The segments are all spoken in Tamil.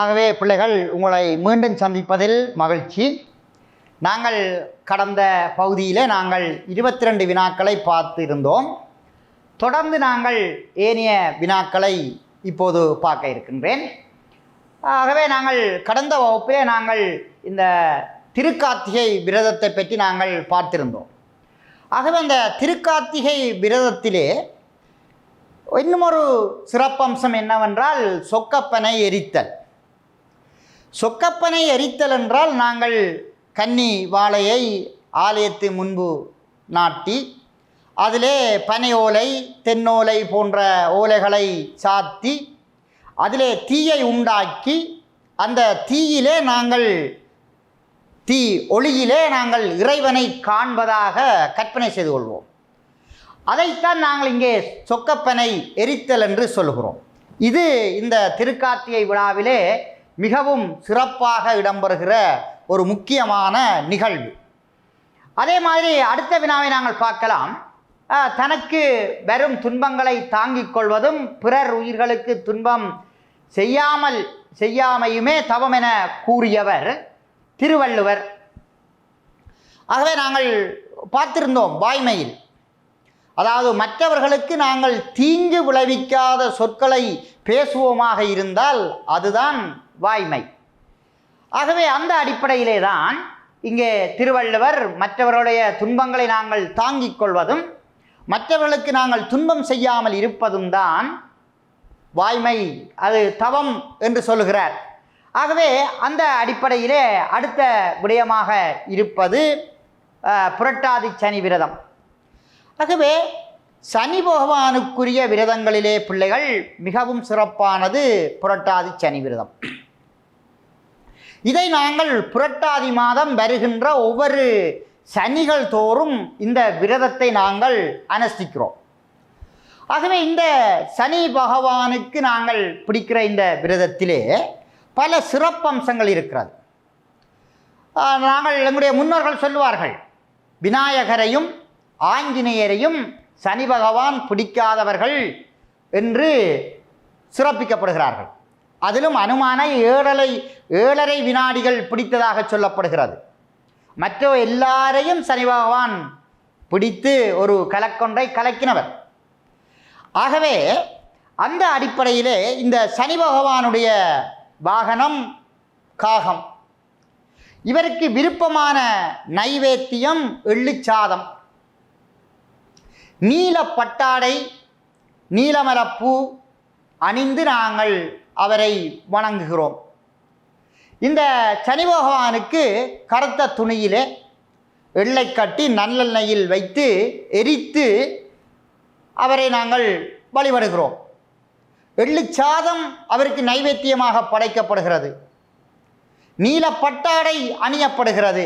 ஆகவே பிள்ளைகள் உங்களை மீண்டும் சந்திப்பதில் மகிழ்ச்சி. நாங்கள் கடந்த பகுதியிலே நாங்கள் இருபத்தி ரெண்டு வினாக்களை பார்த்து இருந்தோம் தொடர்ந்து நாங்கள் ஏனைய வினாக்களை இப்போது பார்க்க இருக்கின்றேன். ஆகவே நாங்கள் கடந்த வகுப்பிலே நாங்கள் இந்த திருக்கார்த்திகை விரதத்தை பற்றி நாங்கள் பார்த்திருந்தோம். ஆகவே அந்த திருக்கார்த்திகை விரதத்திலே இன்னும் ஒரு சிறப்பம்சம் என்னவென்றால் சொக்கப்பனை எரித்தல். சொக்கப்பனை எரித்தல் என்றால் நாங்கள் கன்னி வாழையை ஆலயத்து முன்பு நாட்டி அதிலே பனை ஓலை தென்னோலை போன்ற ஓலைகளை சாத்தி அதிலே தீயை உண்டாக்கி அந்த தீயிலே நாங்கள் தீ ஒளியிலே நாங்கள் இறைவனை காண்பதாக கற்பனை செய்து கொள்வோம். அதைத்தான் நாங்கள் இங்கே சொக்கப்பனை எரித்தல் என்று சொல்கிறோம் இது இந்த திருக்கார்த்திகை விழாவிலே மிகவும் சிறப்பாக இடம்பெறுகிற ஒரு முக்கியமான நிகழ்வு. அதே மாதிரி அடுத்த வினாவை நாங்கள் பார்க்கலாம். தனக்கு வெறும் துன்பங்களை தாங்கிக் கொள்வதும் பிறர் உயிர்களுக்கு துன்பம் செய்யாமல் செய்யாமையுமே தவம் என கூறியவர் திருவள்ளுவர். ஆகவே நாங்கள் பார்த்திருந்தோம் வாய்மையில். அதாவது மற்றவர்களுக்கு நாங்கள் தீங்கு விளைவிக்காத சொற்களை பேசுவோமாக இருந்தால் அதுதான் வாய்மை. ஆகவே அந்த அடிப்படையிலே தான் இங்கே திருவள்ளுவர் மற்றவருடைய துன்பங்களை நாங்கள் தாங்கிக் கொள்வதும் மற்றவர்களுக்கு நாங்கள் துன்பம் செய்யாமல் இருப்பதும் தான் வாய்மை அது தவம் என்று சொல்லுகிறார். ஆகவே அந்த அடிப்படையிலே அடுத்த விடயமாக இருப்பது புரட்டாதி சனி விரதம். ஆகவே சனி பகவானுக்குரிய விரதங்களிலே பிள்ளைகள் மிகவும் சிறப்பானது புரட்டாதி சனி விரதம். இதை நாங்கள் புரட்டாதி மாதம் வருகின்ற ஒவ்வொரு சனிகள் தோறும் இந்த விரதத்தை நாங்கள் அனுஷ்டிக்கிறோம். ஆகவே இந்த சனி பகவானுக்கு நாங்கள் பிடிக்கிற இந்த விரதத்திலே பல சிறப்பம்சங்கள் இருக்கிறது. நாங்கள் எங்களுடைய முன்னோர்கள் சொல்லுவார்கள் விநாயகரையும் ஆஞ்சநேயரையும் சனி பகவான் பிடிக்காதவர்கள் என்று சிறப்பிக்கப்படுகிறார்கள். அதிலும் அனுமானை ஏழரை ஏழரை வினாடிகள் பிடித்ததாக சொல்லப்படுகிறது. மற்ற எல்லாரையும் சனி பகவான் பிடித்து ஒரு கலக்கொன்றை கலக்கினவர். ஆகவே அந்த அடிப்படையிலே இந்த சனி பகவானுடைய வாகனம் காகம். இவருக்கு விருப்பமான நைவேத்தியம் எள்ளுச்சாதம். நீல பட்டாடை நீலமரப்பூ அணிந்து நாங்கள் அவரை வணங்குகிறோம். இந்த சனி பகவானுக்கு கருத்த துணியிலே எள்ளை கட்டி நல்லெண்ணெயில் வைத்து எரித்து அவரை நாங்கள் வழிபடுகிறோம். எள்ளுச்சாதம் அவருக்கு நைவேத்தியமாக படைக்கப்படுகிறது. நீல பட்டாடை அணியப்படுகிறது.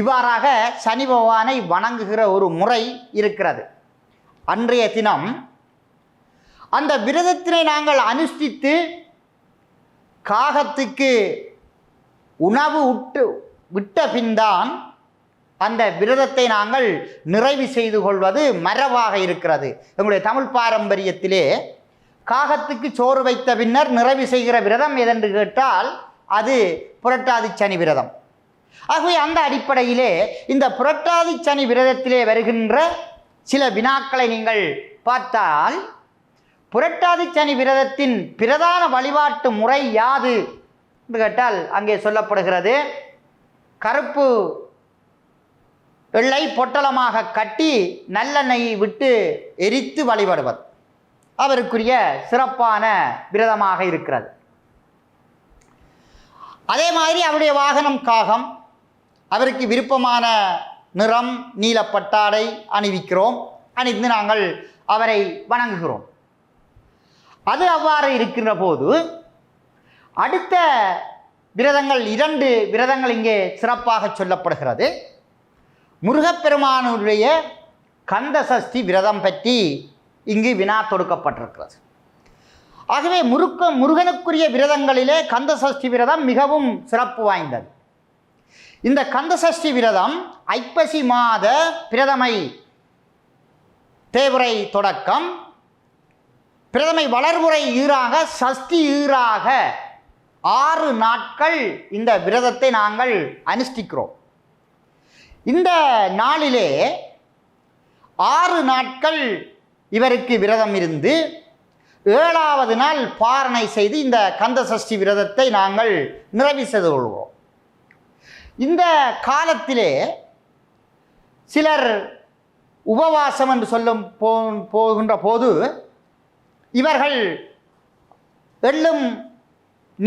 இவ்வாறாக சனி பகவானை வணங்குகிற ஒரு முறை இருக்கிறது. அன்றைய தினம் அந்த விரதத்தினை நாங்கள் அனுஷ்டித்து காகத்துக்கு உணவு உட்டு விட்ட பின்தான் அந்த விரதத்தை நாங்கள் நிறைவு செய்து கொள்வது மரபாக இருக்கிறது. எங்களுடைய தமிழ் பாரம்பரியத்திலே காகத்துக்கு சோறு வைத்த பின்னர் நிறைவு செய்கிற விரதம் எதென்று கேட்டால் அது புரட்டாதி சனி விரதம். ஆகவே அந்த அடிப்படையிலே இந்த புரட்டாதி சனி விரதத்திலே வருகின்ற சில வினாக்களை நீங்கள் பார்த்தால் புரட்டாதி சனி விரதத்தின் பிரதான வழிபாட்டு முறை யாது? என்று கேட்டால் அங்கே சொல்லப்படுகிறது கருப்பு எள்ளை பொட்டலமாக கட்டி நல்லெண்ணெயை விட்டு எரித்து வழிபடுவது அவருக்குரிய சிறப்பான விரதமாக இருக்கிறது. அதே மாதிரி அவருடைய வாகனம் காகம். அவருக்கு விருப்பமான நிறம் நீலப்பட்டாடை அணிவிக்கிறோம். அணிந்து நாங்கள் அவரை வணங்குகிறோம். அது அவ்வாறு இருக்கின்ற போது அடுத்த விரதங்கள் இரண்டு விரதங்கள் இங்கே சிறப்பாக சொல்லப்படுகிறது. முருகப்பெருமானுடைய கந்த சஷ்டி விரதம் பற்றி இங்கு வினா தொடுக்கப்பட்டிருக்கிறது. ஆகவே முருக்க முருகனுக்குரிய விரதங்களிலே கந்த சஷ்டி விரதம் மிகவும் சிறப்பு வாய்ந்தது. இந்த கந்த சஷ்டி விரதம் ஐப்பசி மாத பிரதமை தேவரை தொடக்கம் பிரதமை வளர்முறை ஈறாக சஷ்டி ஈறாக ஆறு நாட்கள் இந்த விரதத்தை நாங்கள் அனுஷ்டிக்கிறோம். இந்த நாளிலே ஆறு நாட்கள் இவருக்கு விரதம் இருந்து ஏழாவது நாள் பாரணை செய்து இந்த கந்த சஷ்டி விரதத்தை நாங்கள் நிறைவு செய்து கொள்வோம். இந்த காலத்திலே சிலர் உபவாசம் என்று சொல்லும் போகின்ற போது இவர்கள் எள்ளும்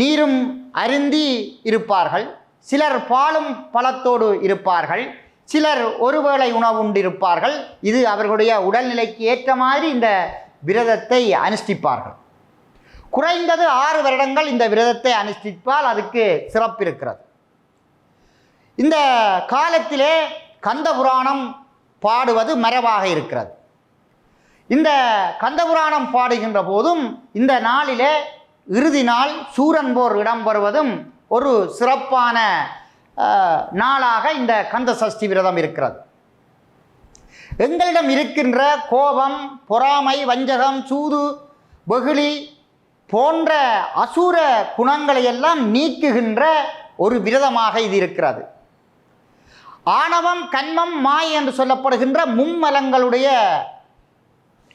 நீரும் அருந்தி இருப்பார்கள். சிலர் பாலும் பழத்தோடு இருப்பார்கள். சிலர் ஒருவேளை உணவு உண்டிருப்பார்கள் இது அவர்களுடைய உடல்நிலைக்கு ஏற்ற மாதிரி இந்த விரதத்தை அனுஷ்டிப்பார்கள். குறைந்தது ஆறு வருடங்கள் இந்த விரதத்தை அனுஷ்டிப்பால் அதுக்கு சிறப்பு இருக்கிறது இந்த காலத்திலே கந்த புராணம் பாடுவது மரபாக இருக்கிறது. இந்த கந்தபுராணம் பாடுகின்ற போதும் இந்த நாளிலே இறுதி நாள் சூரன் போர் இடம்பெறுவதும் ஒரு சிறப்பான நாளாக இந்த கந்த சஷ்டி விரதம் இருக்கிறது. எங்களிடம் இருக்கின்ற கோபம் பொறாமை வஞ்சகம் சூது வெகுளி போன்ற அசூர குணங்களை எல்லாம் நீக்குகின்ற ஒரு விரதமாக இது இருக்கிறது. ஆணவம் கண்மம் மாய் என்று சொல்லப்படுகின்ற மும்மலங்களுடைய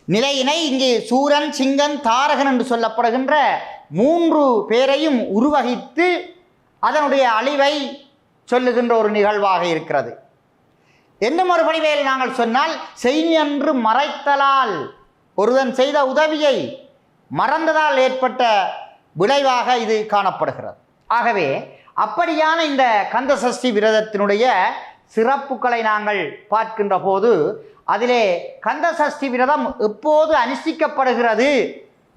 நிலையினை இங்கே சூரன் சிங்கன் தாரகன் என்று சொல்லப்படுகின்ற மூன்று பேரையும் உருவகித்து அதனுடைய அழிவை சொல்லுகின்ற ஒரு நிகழ்வாக இருக்கிறது. என்னும் ஒரு வடிவேல் நாங்கள் சொன்னால் செய்யன்று மறைத்தலால் ஒருவன் செய்த உதவியை மறந்ததால் ஏற்பட்ட விளைவாக இது காணப்படுகிறது. ஆகவே அப்படியான இந்த கந்தசஷ்டி விரதத்தினுடைய சிறப்புகளை நாங்கள் பார்க்கின்ற போது அதிலே கந்த சஷ்டி விரதம் எப்போது அனுஷ்டிக்கப்படுகிறது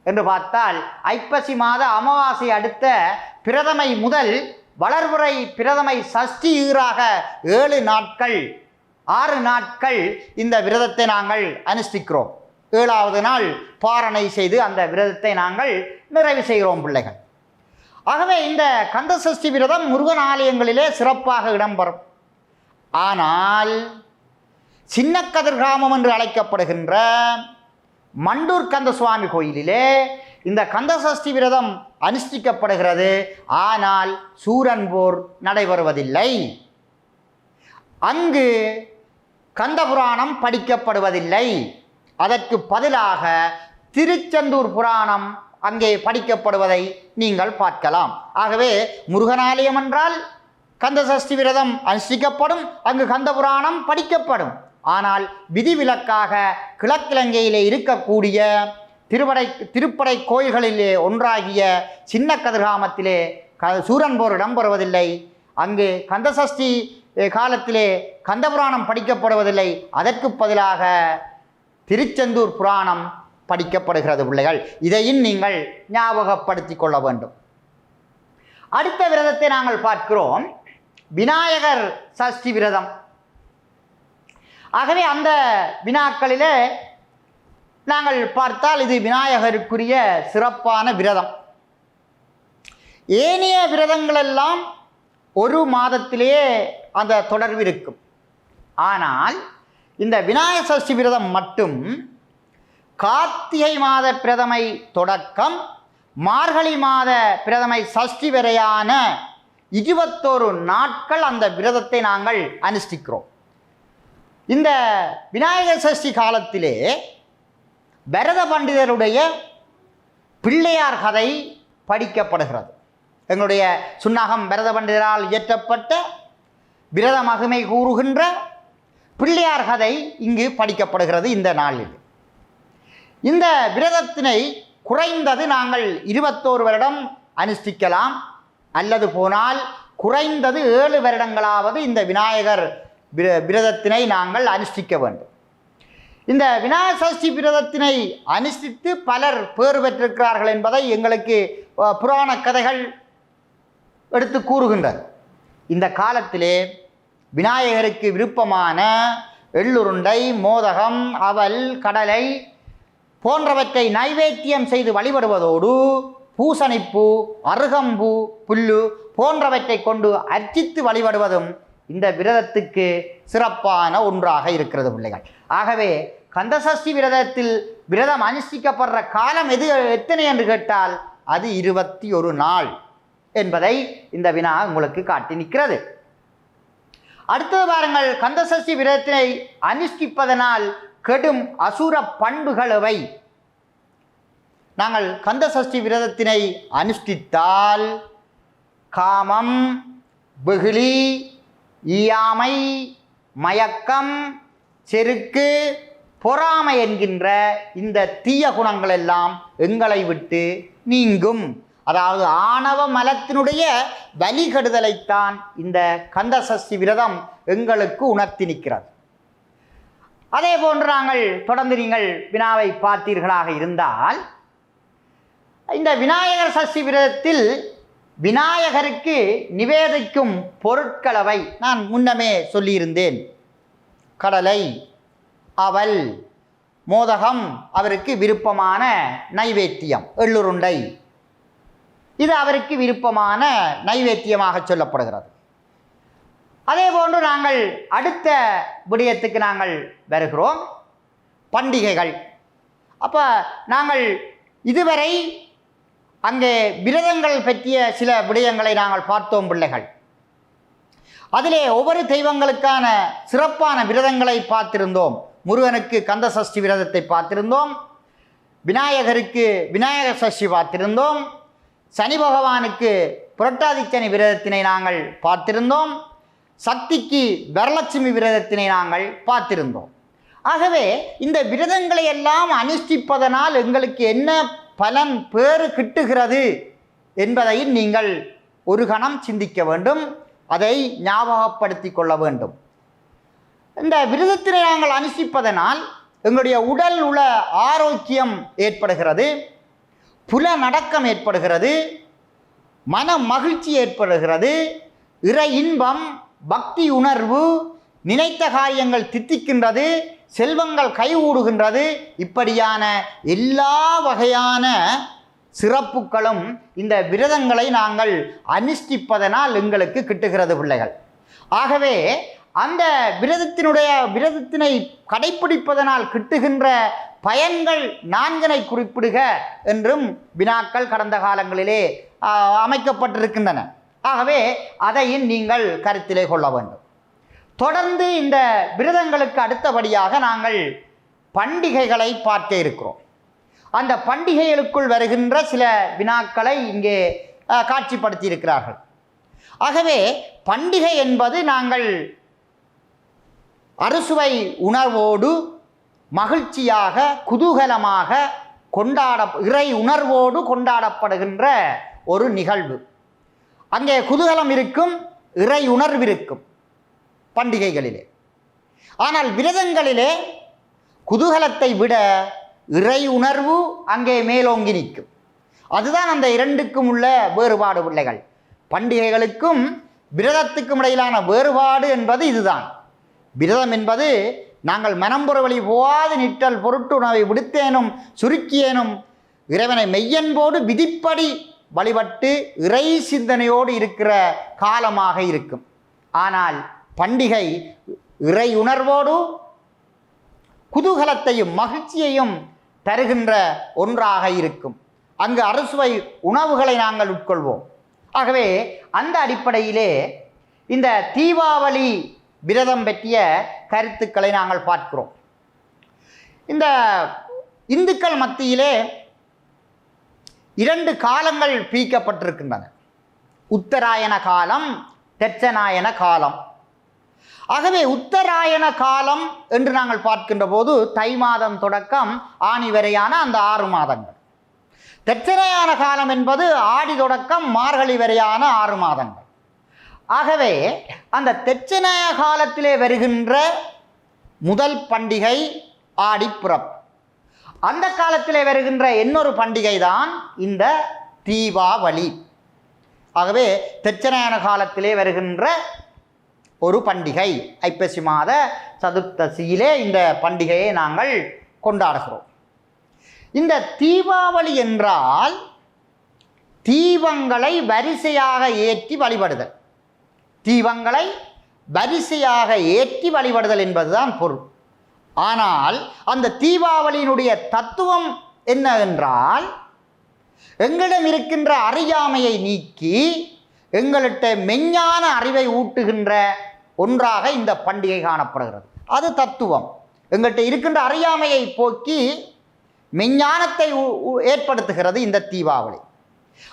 என்று பார்த்தால் ஐப்பசி மாத அமாவாசை அடுத்த பிரதமை முதல் வளர்வுறை பிரதமை சஷ்டி ஈராக ஏழு நாட்கள் ஆறு நாட்கள் இந்த விரதத்தை நாங்கள் அனுஷ்டிக்கிறோம். ஏழாவது நாள் பாரணை செய்து அந்த விரதத்தை நாங்கள் நிறைவு செய்கிறோம் பிள்ளைகள். ஆகவே இந்த கந்த சஷ்டி விரதம் முருகன் ஆலயங்களிலே சிறப்பாக இடம்பெறும். ஆனால் சின்ன கிராமம் என்று அழைக்கப்படுகின்ற மண்டூர் கந்த சுவாமி கோயிலிலே இந்த கந்தசஷ்டி விரதம் அனுஷ்டிக்கப்படுகிறது. ஆனால் சூரன் போர் நடைபெறுவதில்லை. அங்கு கந்த புராணம் படிக்கப்படுவதில்லை. அதற்கு பதிலாக திருச்செந்தூர் புராணம் அங்கே படிக்கப்படுவதை நீங்கள் பார்க்கலாம். ஆகவே முருகனாலயம் என்றால் கந்த சஷ்டி விரதம் அனுஷ்டிக்கப்படும் அங்கு கந்த புராணம் படிக்கப்படும். ஆனால் விதிவிலக்காக கிழக்கிழங்கையிலே இருக்கக்கூடிய திருவடை திருப்படை கோயில்களிலே ஒன்றாகிய சின்ன கதிர்காமத்திலே க சூரன் போர் இடம்பெறுவதில்லை. அங்கு கந்தசஷ்டி காலத்திலே கந்தபுராணம் படிக்கப்படுவதில்லை. அதற்கு பதிலாக திருச்செந்தூர் புராணம் படிக்கப்படுகிறது பிள்ளைகள். இதையும் நீங்கள் ஞாபகப்படுத்தி கொள்ள வேண்டும். அடுத்த விரதத்தை நாங்கள் பார்க்கிறோம். விநாயகர் சஷ்டி விரதம். ஆகவே அந்த வினாக்களிலே நாங்கள் பார்த்தால் இது விநாயகருக்குரிய சிறப்பான விரதம். ஏனைய விரதங்களெல்லாம் ஒரு மாதத்திலேயே அந்த தொடர்பு இருக்கும். ஆனால் இந்த விநாயக சஷ்டி விரதம் மட்டும் கார்த்திகை மாத பிரதமை தொடக்கம் மார்கழி மாத பிரதமை சஷ்டி வரையான இருபத்தோரு நாட்கள் அந்த விரதத்தை நாங்கள் அனுஷ்டிக்கிறோம். இந்த விநாயகர் சஷ்டி காலத்திலே பரத பண்டிதருடைய பிள்ளையார் கதை படிக்கப்படுகிறது. எங்களுடைய சுன்னாகம் பரத பண்டிதரால் இயற்றப்பட்ட விரத மகிமை கூறுகின்ற பிள்ளையார் கதை இங்கு படிக்கப்படுகிறது இந்த நாளில். இந்த விரதத்தினை குறைந்தது நாங்கள் இருபத்தோரு வருடம் அனுஷ்டிக்கலாம். அல்லது போனால் குறைந்தது ஏழு வருடங்களாவது இந்த விநாயகர் விர- விரதத்தினை நாங்கள் அனுஷ்டிக்க வேண்டும். இந்த விநாயக சஷ்டி விரதத்தினை அனுஷ்டித்து பலர் பேறு பெற்றிருக்கிறார்கள் என்பதை எங்களுக்கு புராண கதைகள் எடுத்து கூறுகின்றது இந்த காலத்திலே விநாயகருக்கு விருப்பமான எள்ளுருண்டை மோதகம் அவல் கடலை போன்றவற்றை நைவேத்தியம் செய்து வழிபடுவதோடு பூசணிப்பூ அருகம்பூ புல்லு போன்றவற்றை கொண்டு அர்ச்சித்து வழிபடுவதும் இந்த விரதத்துக்கு சிறப்பான ஒன்றாக இருக்கிறது பிள்ளைகள். ஆகவே கந்தசஷ்டி விரதத்தில் விரதம் அனுஷ்டிக்கப்படுற காலம் எது எத்தனை என்று கேட்டால் அது இருபத்தி ஒரு நாள் என்பதை இந்த வினா உங்களுக்கு காட்டி நிற்கிறது. அடுத்தது பாருங்கள் கந்தசஷ்டி விரதத்தினை அனுஷ்டிப்பதனால் கெடும் அசுர பண்புகளவை நாங்கள் கந்தசஷ்டி விரதத்தினை அனுஷ்டித்தால் காமம் வெகுளி ஈயாமை மயக்கம் செருக்கு பொறாமை என்கின்ற இந்த தீய குணங்கள் எல்லாம் எங்களை விட்டு நீங்கும். அதாவது ஆணவ மலத்தினுடைய வலிகடுதலைத்தான் இந்த கந்தசஷ்டி விரதம் எங்களுக்கு உணர்த்தி நிற்கிறது. அதே போன்று நாங்கள் தொடர்ந்து நீங்கள் வினாவை பார்த்தீர்களாக இருந்தால் இந்த விநாயகர் சஷ்டி விரதத்தில் விநாயகருக்கு நிவேதிக்கும் பொருட்களவை நான் முன்னமே சொல்லியிருந்தேன். கடலை அவல் மோதகம் அவருக்கு விருப்பமான நைவேத்தியம் எள்ளுருண்டை. இது அவருக்கு விருப்பமான நைவேத்தியமாக சொல்லப்படுகிறது. அதே போன்று நாங்கள் அடுத்த விடயத்துக்கு நாங்கள் வருகிறோம். பண்டிகைகள். அப்போ நாங்கள் இதுவரை அங்கே விரதங்கள் பற்றிய சில விடயங்களை நாங்கள் பார்த்தோம் பிள்ளைகள். அதிலே ஒவ்வொரு தெய்வங்களுக்கான சிறப்பான விரதங்களை பார்த்திருந்தோம். முருகனுக்கு கந்த சஷ்டி விரதத்தை பார்த்திருந்தோம். விநாயகருக்கு விநாயகர் சஷ்டி பார்த்திருந்தோம். சனி பகவானுக்கு புரட்டாதிச்சனி விரதத்தினை நாங்கள் பார்த்திருந்தோம். சக்திக்கு வரலட்சுமி விரதத்தினை நாங்கள் பார்த்திருந்தோம். ஆகவே இந்த விரதங்களை எல்லாம் அனுஷ்டிப்பதனால் எங்களுக்கு என்ன பலன் பேறு கிட்டுகிறது என்பதை நீங்கள் ஒரு கணம் சிந்திக்க வேண்டும். அதை ஞாபகப்படுத்தி கொள்ள வேண்டும். இந்த விருதத்தினை நாங்கள் அனுசிப்பதனால் எங்களுடைய உடல் உள்ள ஆரோக்கியம் ஏற்படுகிறது. புல நடக்கம் ஏற்படுகிறது. மன மகிழ்ச்சி ஏற்படுகிறது. இறை இன்பம் பக்தி உணர்வு நினைத்த காரியங்கள் தித்திக்கின்றது. செல்வங்கள் கைகூடுகின்றது. இப்படியான எல்லா வகையான சிறப்புகளும் இந்த விரதங்களை நாங்கள் அனுஷ்டிப்பதனால் எங்களுக்கு கிட்டுகிறது பிள்ளைகள். ஆகவே அந்த விரதத்தினுடைய விரதத்தினை கடைப்பிடிப்பதனால் கிட்டுகின்ற பயன்கள் நான்கினை குறிப்பிடுக என்றும் வினாக்கள் கடந்த காலங்களிலே அமைக்கப்பட்டிருக்கின்றன. ஆகவே அதையும் நீங்கள் கருத்திலே கொள்ள வேண்டும். தொடர்ந்து இந்த விரதங்களுக்கு அடுத்தபடியாக நாங்கள் பண்டிகைகளை பார்க்க இருக்கிறோம். அந்த பண்டிகைகளுக்குள் வருகின்ற சில வினாக்களை இங்கே காட்சிப்படுத்தி இருக்கிறார்கள் ஆகவே பண்டிகை என்பது நாங்கள் அறுசுவை உணர்வோடு மகிழ்ச்சியாக குதூகலமாக கொண்டாட இறை உணர்வோடு கொண்டாடப்படுகின்ற ஒரு நிகழ்வு. அங்கே குதூகலம் இருக்கும் இறை உணர்வு இருக்கும். பண்டிகைகளிலே. ஆனால் விரதங்களிலே குதூகலத்தை விட இறை உணர்வு அங்கே மேலோங்கி நிற்கும். அதுதான் அந்த இரண்டுக்கும் உள்ள வேறுபாடு பிள்ளைகள். பண்டிகைகளுக்கும் விரதத்துக்கும் இடையிலான வேறுபாடு என்பது இதுதான். விரதம் என்பது நாங்கள் மனம்புற வழி போவாது நிற்றல் பொருட்டு உணவை விடுத்தேனும் சுருக்கியேனும் இறைவனை மெய்யன்போடு விதிப்படி வழிபட்டு இறை சிந்தனையோடு இருக்கிற காலமாக இருக்கும். ஆனால் பண்டிகை இறை உணர்வோடு குதூகலத்தையும் மகிழ்ச்சியையும் தருகின்ற ஒன்றாக இருக்கும். அங்கு அறுசுவை உணவுகளை நாங்கள் உட்கொள்வோம். ஆகவே அந்த அடிப்படையிலே இந்த தீபாவளி விரதம் பற்றிய கருத்துக்களை நாங்கள் பார்க்கிறோம். இந்த இந்துக்கள் மத்தியிலே இரண்டு காலங்கள் பிரிக்கப்பட்டிருக்கின்றன. உத்தராயண காலம் தெச்சநாயன காலம். ஆகவே உத்தராயண காலம் என்று நாங்கள் பார்க்கின்ற போது தை மாதம் தொடக்கம் ஆணி வரையான அந்த ஆறு மாதங்கள். தெச்சனையான காலம் என்பது ஆடி தொடக்கம் மார்கழி வரையான ஆறு மாதங்கள். ஆகவே அந்த தெச்சனைய காலத்திலே வருகின்ற முதல் பண்டிகை ஆடிப்புறப்பு அந்த காலத்திலே வருகின்ற இன்னொரு பண்டிகை தான் இந்த தீபாவளி. ஆகவே தெச்சனையான காலத்திலே வருகின்ற ஒரு பண்டிகை. ஐப்பசி மாத சதுர்த்தசியிலே இந்த பண்டிகையை நாங்கள் கொண்டாடுகிறோம். இந்த தீபாவளி என்றால் தீபங்களை வரிசையாக ஏற்றி வழிபடுதல். தீபங்களை வரிசையாக ஏற்றி வழிபடுதல் என்பதுதான் பொருள். ஆனால் அந்த தீபாவளியினுடைய தத்துவம் என்ன என்றால் எங்களிடம் இருக்கின்ற அறியாமையை நீக்கி எங்கள்கிட்ட மெஞ்ஞான அறிவை ஊட்டுகின்ற ஒன்றாக இந்த பண்டிகை காணப்படுகிறது. அது தத்துவம். எங்கள்கிட்ட இருக்கின்ற அறியாமையை போக்கி மெஞ்ஞானத்தை உ- ஏற்படுத்துகிறது இந்த தீபாவளி.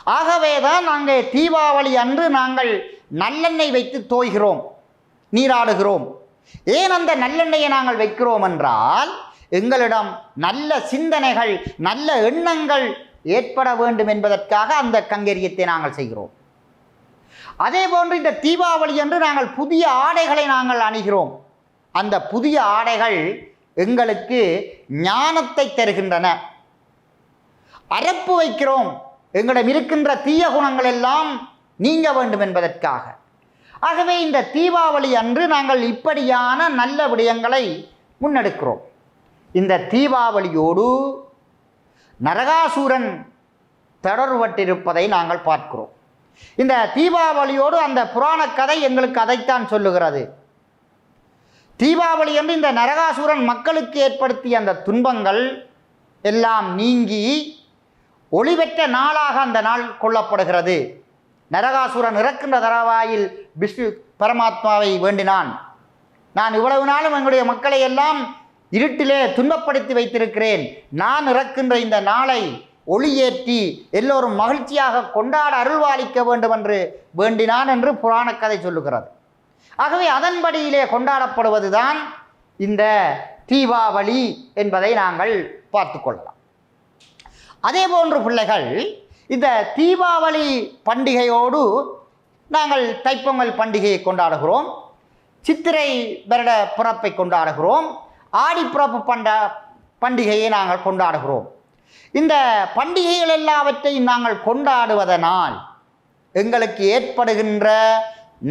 ஆகவே தான் நாங்கள் தீபாவளி அன்று நாங்கள் நல்லெண்ணெய் வைத்து தோய்கிறோம் நீராடுகிறோம். ஏன் அந்த நல்லெண்ணெயை நாங்கள் வைக்கிறோம் என்றால் எங்களிடம் நல்ல சிந்தனைகள் நல்ல எண்ணங்கள் ஏற்பட வேண்டும் என்பதற்காக அந்த கங்கரியத்தை நாங்கள் செய்கிறோம். அதே போன்று இந்த தீபாவளி அன்று நாங்கள் புதிய ஆடைகளை நாங்கள் அணிகிறோம். அந்த புதிய ஆடைகள் எங்களுக்கு ஞானத்தை தருகின்றன. அரப்பு வைக்கிறோம். எங்களிடம் இருக்கின்ற தீய குணங்கள் எல்லாம் நீங்க வேண்டும் என்பதற்காக. ஆகவே இந்த தீபாவளி அன்று நாங்கள் இப்படியான நல்ல விடயங்களை முன்னெடுக்கிறோம். இந்த தீபாவளியோடு நரகாசூரன் தொடர்பட்டிருப்பதை நாங்கள் பார்க்கிறோம். இந்த தீபாவளியோடு அந்த புராணக் கதை எங்களுக்கு அதைத்தான் சொல்லுகிறது. தீபாவளி என்று இந்த நரகாசுரன் மக்களுக்கு ஏற்படுத்திய அந்த துன்பங்கள் எல்லாம் நீங்கி ஒளிவெற்ற நாளாக அந்த நாள் கொள்ளப்படுகிறது. நரகாசுரன் இறக்கின்ற தரவாயில் விஷ்ணு பரமாத்மாவை வேண்டினான். நான் இவ்வளவு நாளும் எங்களுடைய மக்களை எல்லாம் இருட்டிலே துன்பப்படுத்தி வைத்திருக்கிறேன். நான் இறக்கின்ற இந்த நாளை ஒளியேற்றி எல்லோரும் மகிழ்ச்சியாக கொண்டாட அருள்வாளிக்க வேண்டும் என்று வேண்டினான் என்று புராணக் கதை சொல்லுகிறது. ஆகவே அதன்படியிலே கொண்டாடப்படுவதுதான் இந்த தீபாவளி என்பதை நாங்கள் பார்த்து கொள்ளலாம். அதே போன்று பிள்ளைகள் இந்த தீபாவளி பண்டிகையோடு நாங்கள் தைப்பொங்கல் பண்டிகையை கொண்டாடுகிறோம். சித்திரை வருட பிறப்பை கொண்டாடுகிறோம். ஆடிப்பிறப்பு பண்ட பண்டிகையை நாங்கள் கொண்டாடுகிறோம். இந்த பண்டிகைகள் எல்லாவற்றையும் நாங்கள் கொண்டாடுவதனால் எங்களுக்கு ஏற்படுகின்ற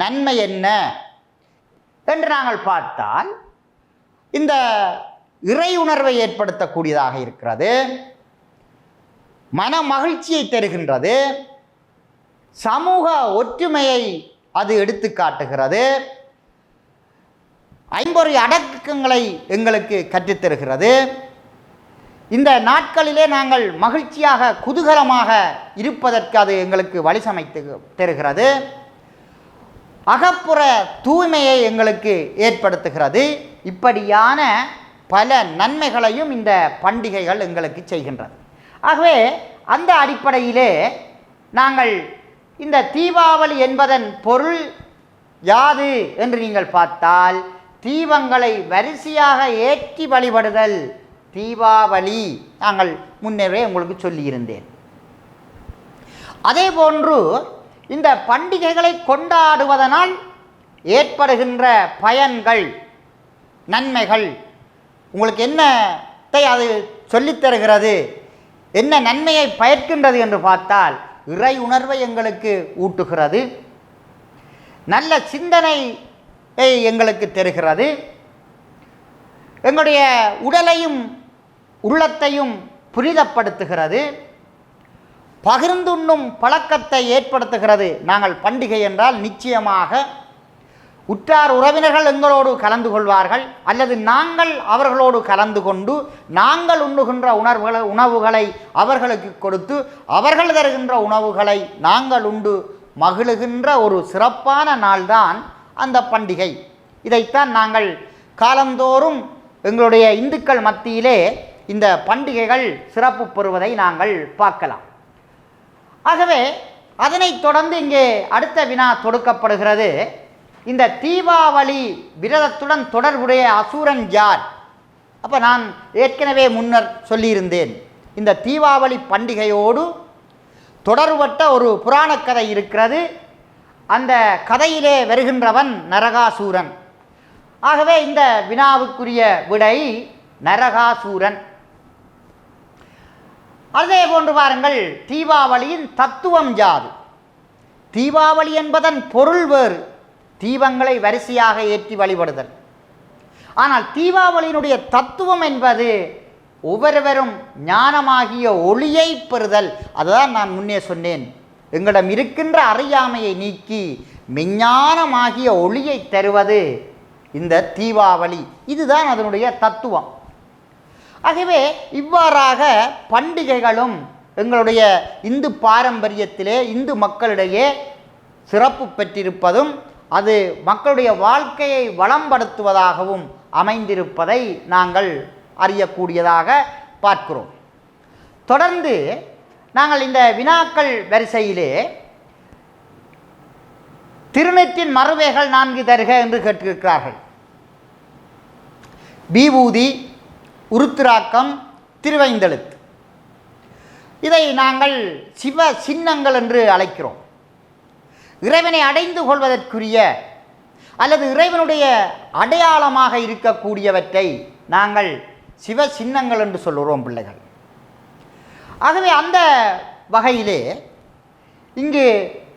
நன்மை என்ன என்று நாங்கள் பார்த்தால் இந்த இறை உணர்வை ஏற்படுத்தக்கூடியதாக இருக்கிறது மன மகிழ்ச்சியை தருகின்றது சமூக ஒற்றுமையை அது எடுத்து காட்டுகிறது ஐம்பொறி அடக்கங்களை எங்களுக்கு கற்றுத்தருகிறது. இந்த நாட்களிலே நாங்கள் மகிழ்ச்சியாக குதூகலமாக இருப்பதற்கு அது எங்களுக்கு வழி சமைத்து தருகிறது. அகப்புற தூய்மையை எங்களுக்கு ஏற்படுத்துகிறது. இப்படியான பல நன்மைகளையும் இந்த பண்டிகைகள் எங்களுக்கு செய்கின்றது. ஆகவே அந்த அடிப்படையிலே நாங்கள் இந்த தீபாவளி என்பதன் பொருள் யாது என்று நீங்கள் பார்த்தால் தீபங்களை வரிசையாக ஏற்றி வழிபடுதல் தீபாவளி. நாங்கள் முன்னரே உங்களுக்கு சொல்லியிருந்தேன். அதே போன்று இந்த பண்டிகைகளை கொண்டாடுவதனால் ஏற்படுகின்ற பயன்கள் நன்மைகள் உங்களுக்கு என்னத்தை அது சொல்லித்தருகிறது என்ன நன்மையை பயர்க்கின்றது என்று பார்த்தால் இறை உணர்வை எங்களுக்கு ஊட்டுகிறது. நல்ல சிந்தனையை எங்களுக்கு தருகிறது. எங்களுடைய உடலையும் உள்ளத்தையும் புனிதப்படுத்துகிறது. பகிர்ந்துண்ணும் பழக்கத்தை ஏற்படுத்துகிறது. நாங்கள் பண்டிகை என்றால் நிச்சயமாக உற்றார் உறவினர்கள் எங்களோடு கலந்து கொள்வார்கள். அல்லது நாங்கள் அவர்களோடு கலந்து கொண்டு நாங்கள் உண்ணுகின்ற உணர்வுகளை உணவுகளை அவர்களுக்கு கொடுத்து அவர்கள் தருகின்ற உணவுகளை நாங்கள் உண்டு மகிழுகின்ற ஒரு சிறப்பான நாள்தான் அந்த பண்டிகை. இதைத்தான் நாங்கள் காலந்தோறும் எங்களுடைய இந்துக்கள் மத்தியிலே இந்த பண்டிகைகள் சிறப்பு பெறுவதை நாங்கள் பார்க்கலாம். ஆகவே அதனைத் தொடர்ந்து இங்கே அடுத்த வினா தொடுக்கப்படுகிறது. இந்த தீபாவளி விரதத்துடன் தொடர்புடைய அசூரன் யார்? அப்போ நான் ஏற்கனவே முன்னர் சொல்லியிருந்தேன். இந்த தீபாவளி பண்டிகையோடு தொடர்பட்ட ஒரு புராணக் கதை இருக்கிறது. அந்த கதையிலே வருகின்றவன் நரகாசூரன். ஆகவே இந்த வினாவுக்குரிய விடை நரகாசூரன். அதே போன்று பாருங்கள் தீபாவளியின் தத்துவம் யாது தீபாவளி என்பதன் பொருள் வேறு. தீபங்களை வரிசையாக ஏற்றி வழிபடுதல். ஆனால் தீபாவளியினுடைய தத்துவம் என்பது ஒவ்வொருவரும் ஞானமாகிய ஒளியை பெறுதல். அதுதான் நான் முன்னே சொன்னேன். எங்களிடம் இருக்கின்ற அறியாமையை நீக்கி மெஞ்ஞானமாகிய ஒளியை தருவது இந்த தீபாவளி. இதுதான் அதனுடைய தத்துவம். ஆகவே இவ்வாறாக பண்டிகைகளும் எங்களுடைய இந்து பாரம்பரியத்திலே இந்து மக்களிடையே சிறப்பு பெற்றிருப்பதும் அது மக்களுடைய வாழ்க்கையை வளம்படுத்துவதாகவும் அமைந்திருப்பதை நாங்கள் அறியக்கூடியதாக பார்க்கிறோம். தொடர்ந்து நாங்கள் இந்த வினாக்கள் வரிசையிலே திருநெற்றின் மறுவைகள் நான்கு தருக என்று கேட்டிருக்கிறார்கள். பீபூதி உருத்திராக்கம் திருவைந்தெழுத்து. இதை நாங்கள் சிவ சின்னங்கள் என்று அழைக்கிறோம். இறைவனை அடைந்து கொள்வதற்குரிய அல்லது இறைவனுடைய அடையாளமாக இருக்கக்கூடியவற்றை நாங்கள் சிவ சின்னங்கள் என்று சொல்லுகிறோம் பிள்ளைகள். ஆகவே அந்த வகையிலே இங்கு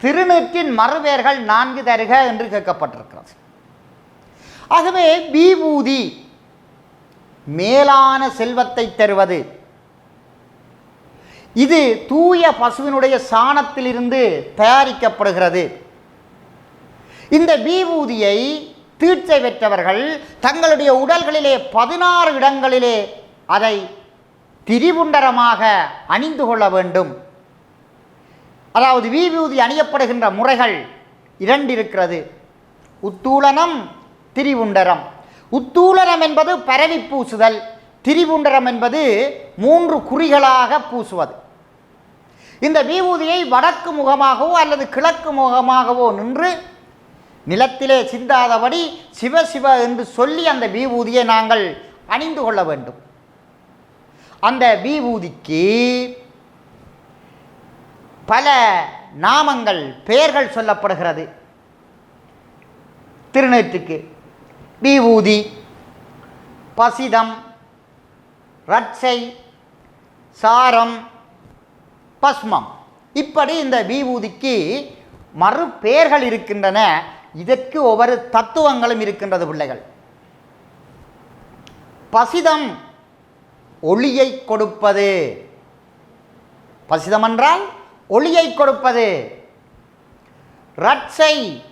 திருநூற்றின் மறுவேர்கள் நான்கு தருக என்று கேட்கப்பட்டிருக்கிறது. ஆகவே விபூதி மேலான செல்வத்தை தருவது. இது தூய பசுவினுடைய சாணத்திலிருந்து தயாரிக்கப்படுகிறது. இந்த விபூதியை தீட்சை பெற்றவர்கள் தங்களுடைய உடல்களிலே பதினாறு இடங்களிலே அதை திரிபுண்டரமாக அணிந்து கொள்ள வேண்டும். அதாவது விபூதி அணியப்படுகின்ற முறைகள் இரண்டு இருக்கிறது உத்தூலனம் திரிவுண்டரம் உத்தூலனம் என்பது பரவி பூசுதல் திரிபுண்டரம் என்பது மூன்று குறிகளாக பூசுவது. இந்த விபூதியை வடக்கு முகமாகவோ அல்லது கிழக்கு முகமாகவோ நின்று நிலத்திலே சிந்தாதபடி சிவ சிவ என்று சொல்லி அந்த விபூதியை நாங்கள் அணிந்து கொள்ள வேண்டும். அந்த விபூதிக்கு பல நாமங்கள் பெயர்கள் சொல்லப்படுகிறது. திருநெற்றுக்கு விபூதி பசிதம் ரட்சை சாரம் பஸ்மம். இப்படி இந்த விபூதிக்கு மறு பெயர்கள் இருக்கின்றன. இதற்கு ஒவ்வொரு தத்துவங்களும் இருக்கின்றது பிள்ளைகள். பசிதம் ஒளியை கொடுப்பது. பசிதம் என்றால் ஒளியை கொடுப்பது. ரட்சை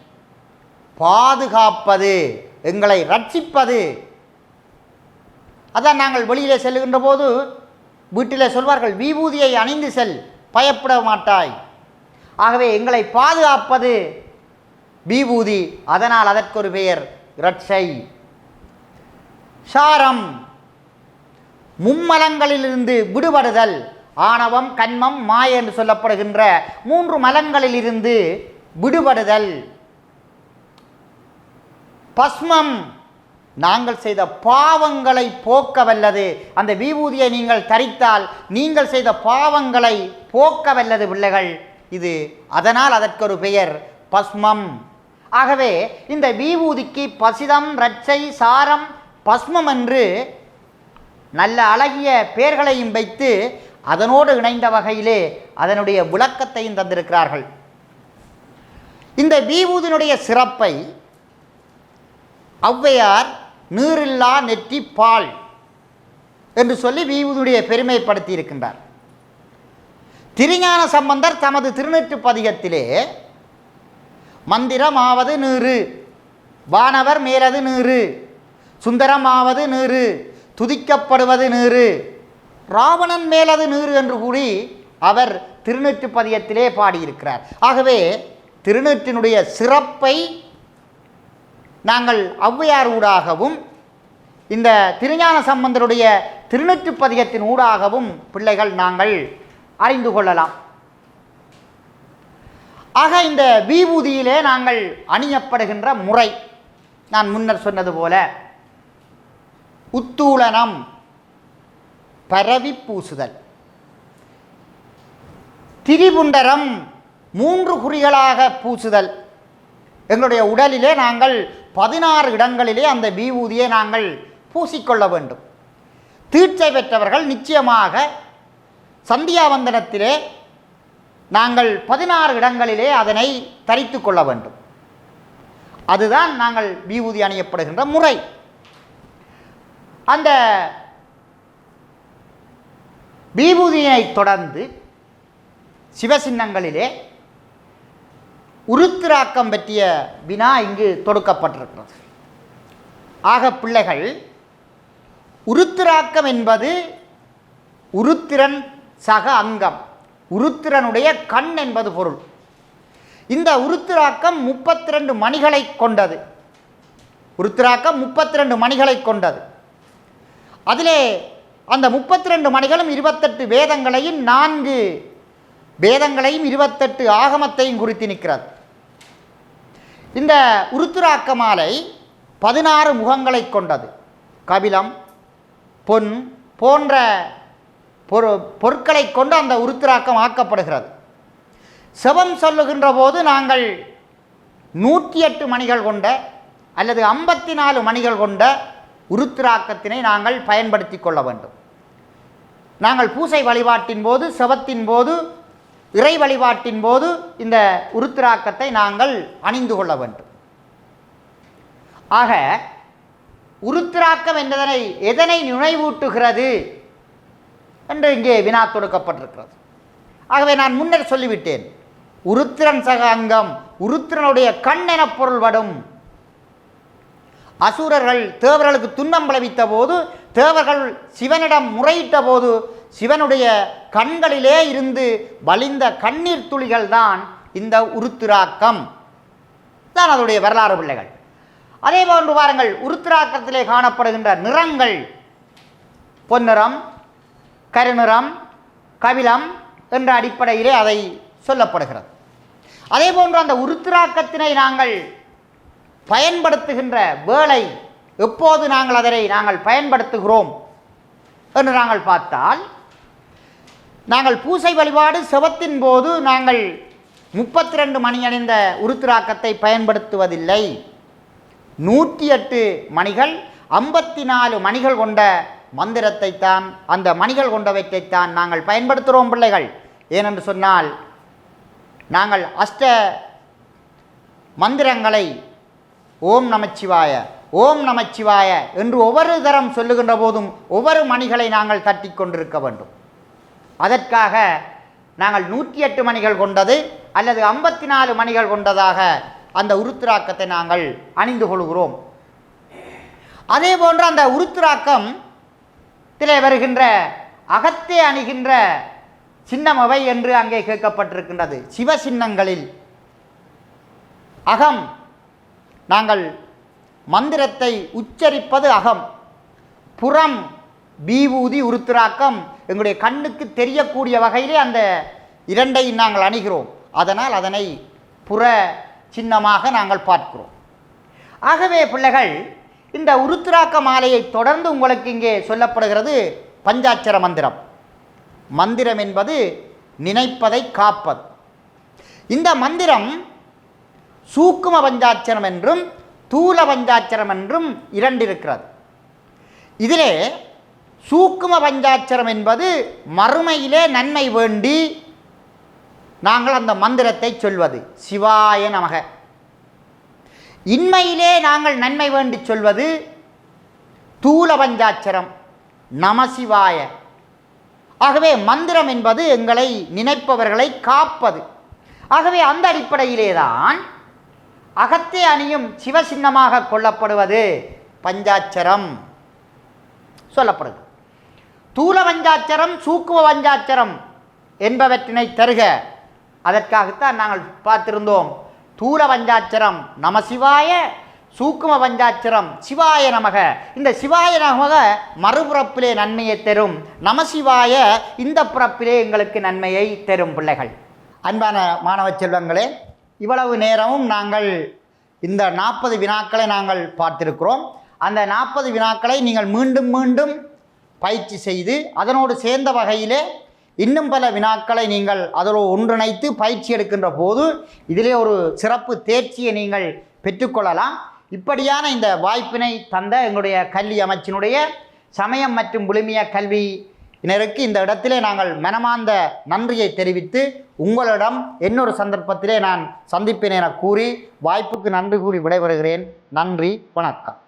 பாதுகாப்பது. எங்களை ரட்சிப்பது. அதான் நாங்கள் வெளியிலே செல்லுகின்ற போது வீட்டிலே சொல்வார்கள் விபூதியை அணிந்து செல் பயப்பட மாட்டாய். ஆகவே எங்களை பாதுகாப்பது. விபூதி அதனால் அதற்கொரு பெயர் ரட்சை சாரம் மும்மலங்களிலிருந்து விடுபடுதல் ஆணவம் கண்மம் மாய என்று சொல்லப்படுகின்ற மூன்று மலங்களிலிருந்து விடுபடுதல். பஸ்மம். நாங்கள் செய்த பாவங்களை போக்க வல்லது அந்த விபூதியை நீங்கள் தரித்தால் நீங்கள் செய்த பாவங்களை போக்க வல்லது பிள்ளைகள். இது அதனால் அதற்கு ஒரு பெயர் பஸ்மம். ஆகவே இந்த விபூதிக்கு பசிதம் ரட்சை சாரம் பஸ்மம் என்று நல்ல அழகிய பெயர்களையும் வைத்து அதனோடு இணைந்த வகையிலே அதனுடைய விளக்கத்தையும் தந்திருக்கிறார்கள். இந்த விபூதினுடைய சிறப்பை ஔவையார் நீரில்லா நெற்றி பால் என்று சொல்லி வீவுதுடைய பெருமைப்படுத்தி இருக்கின்றார். திருஞான சம்பந்தர் தமது திருநெற்று பதிகத்திலே மந்திரமாவது நீரு வானவர் மேலது நீரு சுந்தரமாவது நீரு துதிக்கப்படுவது நீரு ராவணன் மேலது நீரு என்று கூறி அவர் திருநெற்று பதியத்திலே பாடியிருக்கிறார். ஆகவே திருநெற்றினுடைய சிறப்பை நாங்கள் ஔவையார் ஊடாகவும் இந்த திருஞான சம்பந்தருடைய திருநெற்று பதிகத்தின் ஊடாகவும் பிள்ளைகள் நாங்கள் அறிந்து கொள்ளலாம். ஆக இந்த விபூதியிலே நாங்கள் அணியப்படுகின்ற முறை நான் முன்னர் சொன்னது போல உத்தூலனம் பரவி பூசுதல். திரிபுண்டரம் மூன்று குறிகளாக பூசுதல். எங்களுடைய உடலிலே நாங்கள் பதினாறு இடங்களிலே அந்த விபூதியை நாங்கள் பூசிக்கொள்ள வேண்டும். தீட்சை பெற்றவர்கள் நிச்சயமாக சந்தியாவந்தனத்திலே நாங்கள் பதினாறு இடங்களிலே அதனை தரித்து கொள்ள வேண்டும். அதுதான் நாங்கள் விபூதி அணியப்படுகின்ற முறை. அந்த விபூதியை தொடர்ந்து சிவசின்னங்களிலே உருத்திராக்கம் பற்றிய வினா இங்கு தொடுக்கப்பட்டிருக்கிறது. ஆக பிள்ளைகள் உருத்திராக்கம் என்பது உருத்திரன் சக அங்கம். உருத்திரனுடைய கண் என்பது பொருள். இந்த உருத்திராக்கம் முப்பத்தி ரெண்டு மணிகளை கொண்டது. உருத்திராக்கம் முப்பத்தி ரெண்டு மணிகளை கொண்டது. அதிலே அந்த முப்பத்தி ரெண்டு மணிகளும் இருபத்தெட்டு வேதங்களையும் நான்கு வேதங்களையும் இருபத்தெட்டு ஆகமத்தையும் குறித்து நிற்கிறது. இந்த உருத்துராக்க மாலை பதினாறு முகங்களை கொண்டது. கபிலம் பொன் போன்ற பொரு பொருட்களை கொண்டு அந்த உருத்திராக்கம் ஆக்கப்படுகிறது. செவம் சொல்லுகின்ற போது நாங்கள் நூற்றி எட்டு மணிகள் கொண்ட அல்லது ஐம்பத்தி நாலு மணிகள் கொண்ட உருத்திராக்கத்தினை நாங்கள் பயன்படுத்தி கொள்ள வேண்டும். நாங்கள் பூசை வழிபாட்டின் போது செவத்தின் போது இறை வழிபாட்டின் போது இந்த உருத்திராக்கத்தை நாங்கள் அணிந்து கொள்ள வேண்டும். ஆக உருத்திராக்கம் என்பதனை எதனை நினைவூட்டுகிறது என்று இங்கே வினா தொடுக்கப்பட்டிருக்கிறது. ஆகவே நான் முன்னர் சொல்லிவிட்டேன் உருத்திரன் சக அங்கம் உருத்திரனுடைய கண் என பொருள்படும். அசுரர்கள் தேவர்களுக்கு துன்பம் விளைவித்த போது தேவர்கள் சிவனிடம் முறையிட்ட போது சிவனுடைய கண்களிலே இருந்து வலிந்த கண்ணீர் துளிகள் தான் இந்த உருத்திராக்கம். தான் அதனுடைய வரலாறு பிள்ளைகள். அதே போன்று பாருங்கள் உருத்திராக்கத்திலே காணப்படுகின்ற நிறங்கள். பொன்னிறம் கருநிறம் கபிலம் என்ற அடிப்படையிலே அதை சொல்லப்படுகிறது. அதே போன்று அந்த உருத்திராக்கத்தினை நாங்கள் பயன்படுத்துகின்ற வேலை எப்போது நாங்கள் அதனை நாங்கள் பயன்படுத்துகிறோம் என்று நாங்கள் பார்த்தால் நாங்கள் பூசை வழிபாடு செவத்தின் போது நாங்கள் முப்பத்தி ரெண்டு மணி அணிந்த உருத்திராக்கத்தை பயன்படுத்துவதில்லை. நூற்றி எட்டு மணிகள் ஐம்பத்தி நாலு மணிகள் கொண்ட மந்திரத்தை தான் அந்த மணிகள் கொண்டவற்றைத்தான் நாங்கள் பயன்படுத்துகிறோம் பிள்ளைகள். ஏனென்று சொன்னால் நாங்கள் அஷ்ட மந்திரங்களை ஓம் நமச்சிவாய ஓம் நமச்சிவாய என்று ஒவ்வொரு தரம் சொல்லுகின்ற போதும் ஒவ்வொரு மணிகளை நாங்கள் தட்டி கொண்டிருக்க வேண்டும். அதற்காக நாங்கள் நூற்றி எட்டு மணிகள் கொண்டது அல்லது ஐம்பத்தி நாலு மணிகள் கொண்டதாக அந்த உருத்திராக்கத்தை நாங்கள் அணிந்து கொள்கிறோம். அதே போன்று அந்த உருத்திராக்கம் திலே வருகின்ற அகத்தே அணிகின்ற சின்னமவை என்று அங்கே கேட்கப்பட்டிருக்கின்றது. சிவ சின்னங்களில் அகம். நாங்கள் மந்திரத்தை உச்சரிப்பது அகம். புறம் பீபூதி உருத்திராக்கம். எங்களுடைய கண்ணுக்கு தெரியக்கூடிய வகையிலே அந்த இரண்டை நாங்கள் அணிகிறோம். அதனால் அதனை புற சின்னமாக நாங்கள் பார்க்கிறோம். ஆகவே பிள்ளைகள் இந்த உருத்ராக்க மாலையை தொடர்ந்து உங்களுக்கு இங்கே சொல்லப்படுகிறது பஞ்சாட்சர மந்திரம். மந்திரம் என்பது நினைப்பதை காப்பது. இந்த மந்திரம் சூக்கும பஞ்சாட்சரம் என்றும் தூல பஞ்சாட்சரம் என்றும் இரண்டு இருக்கிறது இதிலே சூக்கும பஞ்சாட்சரம் என்பது மறுமையிலே நன்மை வேண்டி நாங்கள் அந்த மந்திரத்தை சொல்வது. சிவாய நமக. இன்மையிலே நாங்கள் நன்மை வேண்டி சொல்வது தூல பஞ்சாட்சரம். நமசிவாய ஆகவே மந்திரம் என்பது எங்களை நினைப்பவர்களை காப்பது. ஆகவே அந்த அடிப்படையிலே தான் அகத்தே அணியும் சிவசின்னமாக கொள்ளப்படுவது பஞ்சாட்சரம். சொல்லப்படுது. தூல வஞ்சாச்சரம் சூக்குவ வஞ்சாச்சரம் என்பவற்றினை தருக. அதற்காகத்தான் நாங்கள் பார்த்திருந்தோம். தூல பஞ்சாட்சரம் நமசிவாய சூக்கும பஞ்சாட்சரம் சிவாய நமக. இந்த சிவாய நமக மறுபுறப்பிலே நன்மையை தரும். நமசிவாய இந்த பிறப்பிலே எங்களுக்கு நன்மையை தரும் பிள்ளைகள். அன்பான மாணவ செல்வங்களே இவ்வளவு நேரமும் நாங்கள் இந்த நாற்பது வினாக்களை நாங்கள் பார்த்திருக்கிறோம். அந்த நாற்பது வினாக்களை நீங்கள் மீண்டும் மீண்டும் பயிற்சி செய்து அதனோடு சேர்ந்த வகையிலே இன்னும் பல வினாக்களை நீங்கள் அதோடு ஒன்றிணைத்து பயிற்சி எடுக்கின்ற போது இதிலே ஒரு சிறப்பு தேர்ச்சியை நீங்கள் பெற்றுக்கொள்ளலாம். இப்படியான இந்த வாய்ப்பினை தந்த எங்களுடைய கல்வி அமைச்சினுடைய சமயம் மற்றும் விழுமிய கல்வியினருக்கு இந்த இடத்திலே நாங்கள் மனமார்ந்த நன்றியை தெரிவித்து உங்களிடம் இன்னொரு சந்தர்ப்பத்திலே நான் சந்திப்பேன் என கூறி வாய்ப்புக்கு நன்றி கூறி விடைபெறுகிறேன். நன்றி வணக்கம்.